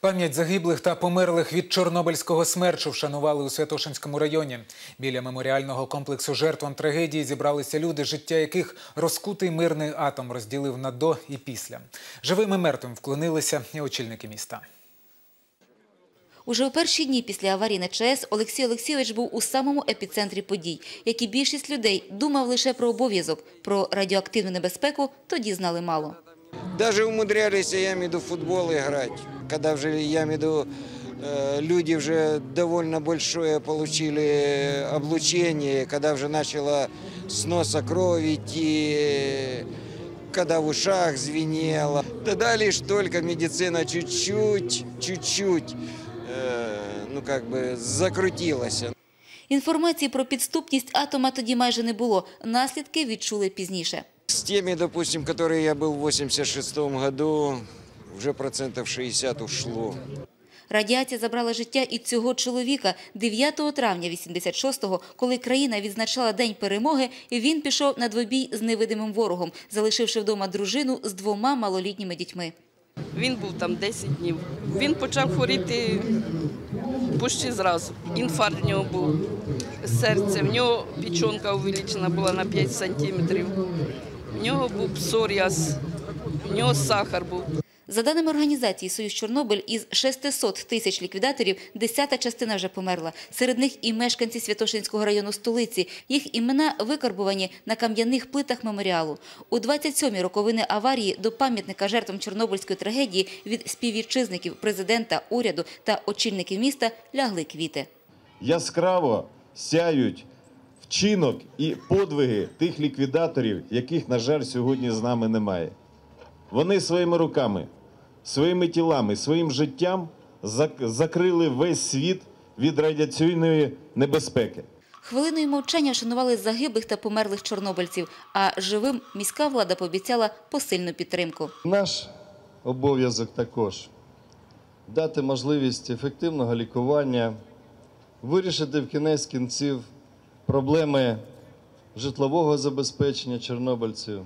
Пам'ять загиблих та померлих від Чорнобильського смерчу вшанували у Святошинському районі. Біля меморіального комплексу жертвам трагедії зібралися люди, життя яких розкутий мирний атом розділив на до і після. Живим і мертвим вклонилися і очільники міста. Уже у перші дні після аварії на ЧАЕС Олексій Олексійович був у самому епіцентрі подій. Як і більшість людей, думав лише про обов'язок. Про радіоактивну небезпеку тоді знали мало. Даже умудрялись, я имею в виду, в футбол играть. Когда уже, я имею в виду, э, люди уже довольно большое получили облучение, когда уже начало с носа крови идти, когда в ушах звенело. Тогда лишь только медицина чуть-чуть, чуть-чуть, э, ну как бы закрутилась. Інформації про підступність атома тоді майже не було. Наслідки відчули пізніше. С теми, допустим, которые я был в 86 году, уже процентов 60 ушло. Радіація забрала життя і цього чоловіка. 9 травня 86-го, коли країна відзначала День перемоги, він пішов на двобій з невидимим ворогом, залишивши вдома дружину з двома малолітніми дітьми. Він був там 10 днів. Він почав хворіти почти зразу. Інфаркт в нього був серце, в нього печінка увеличена була на 5 сантиметрів. В нього був псоріаз, в нього сахар був. За даними організації «Союз Чорнобиль», із 600 тисяч ліквідаторів десята частина вже померла. Серед них і мешканці Святошинського району столиці. Їх імена викарбувані на кам'яних плитах меморіалу. У 27-й роковини аварії до пам'ятника жертвам Чорнобильської трагедії від співвітчизників, президента, уряду та очільників міста лягли квіти. яскраво сяють вчинок і подвиги тих ліквідаторів, яких, на жаль, сьогодні з нами немає. Вони своїми руками, своїми тілами, своїм життям закрили весь світ від радіаційної небезпеки. Хвилиною мовчання вшанували загиблих та померлих чорнобильців, а живим міська влада пообіцяла посильну підтримку. Наш обов'язок також дати можливість ефективного лікування, вирішити в кінець кінців проблеми житлового забезпечення чорнобильців.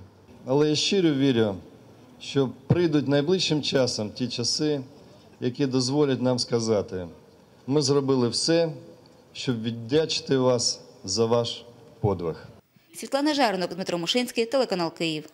Але я щиро вірю, що прийдуть найближчим часом ті часи, які дозволять нам сказати, ми зробили все, щоб віддячити вас за ваш подвиг. Світлана Жаринок, Дмитро Мушинський, телеканал Київ.